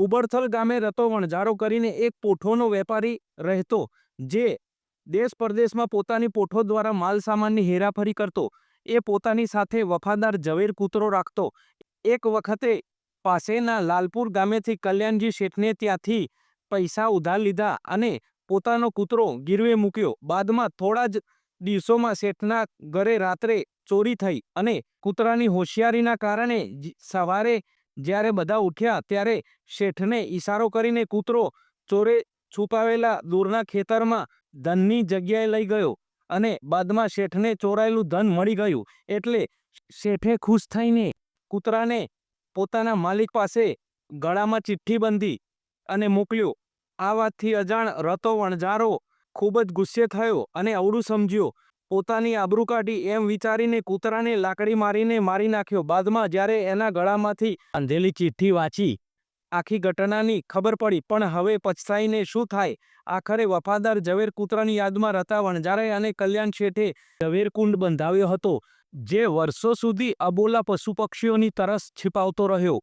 કુબરથલ ગામે રતો વણઝારો કરીને એક પોઠોનો વેપારી રહેતો, જે દેશ પરદેશમાં પોતાની પોઠો દ્વારા માલ સામાનની હેરાફરી કરતો, એ પોતાની સાથે વફાદાર ઝવેર કૂતરો રાખતો. એક વખતે પાસેના લાલપુર ગામેથી કલ્યાણજી શેઠને ત્યાંથી પૈસા ઉધાર લીધા અને પોતાનો કૂતરો ગીરવે મૂક્યો. બાદમાં થોડા જ દિવસોમાં શેઠના ઘરે રાત્રે ચોરી થઈ અને કૂતરાની હોશિયારીના કારણે સવારે જ્યારે બધા ઉઠ્યા ત્યારે શેઠને ઈશારો કરીને કૂતરો ચોરે છુપાવેલા દૂરના ખેતરમાં ધનની જગ્યાએ લઈ ગયો અને બાદમાં શેઠને ચોરાયેલું ધન મળી ગયું એટલે શેઠે ખુશ થઈને કૂતરાને પોતાના માલિક પાસે ગળામાં ચિઠ્ઠી બંધી અને મોકલ્યો. આ વાતથી અજાણ રતો વણઝારો ખૂબ જ ગુસ્સે થયો અને અવળું સમજ્યો પોતાની આબરૂ કાઢી એમ વિચારીને કૂતરાને લાકડી મારીને મારી નાખ્યો. બાદમાં જ્યારે એના ગળામાંથી બાંધેલી ચિઠ્ઠી વાંચી, આખી ઘટનાની ખબર પડી. પણ હવે પછતાઈને શું થાય? આખરે વફાદાર ઝવેર કૂતરાની યાદમાં રતા વણઝારે અને કલ્યાણ શેઠે ઝવેરકુંડ બંધાવ્યો હતો, જે વર્ષો સુધી અબોલા પશુ પક્ષીઓની તરસ છિપાવતો રહ્યો.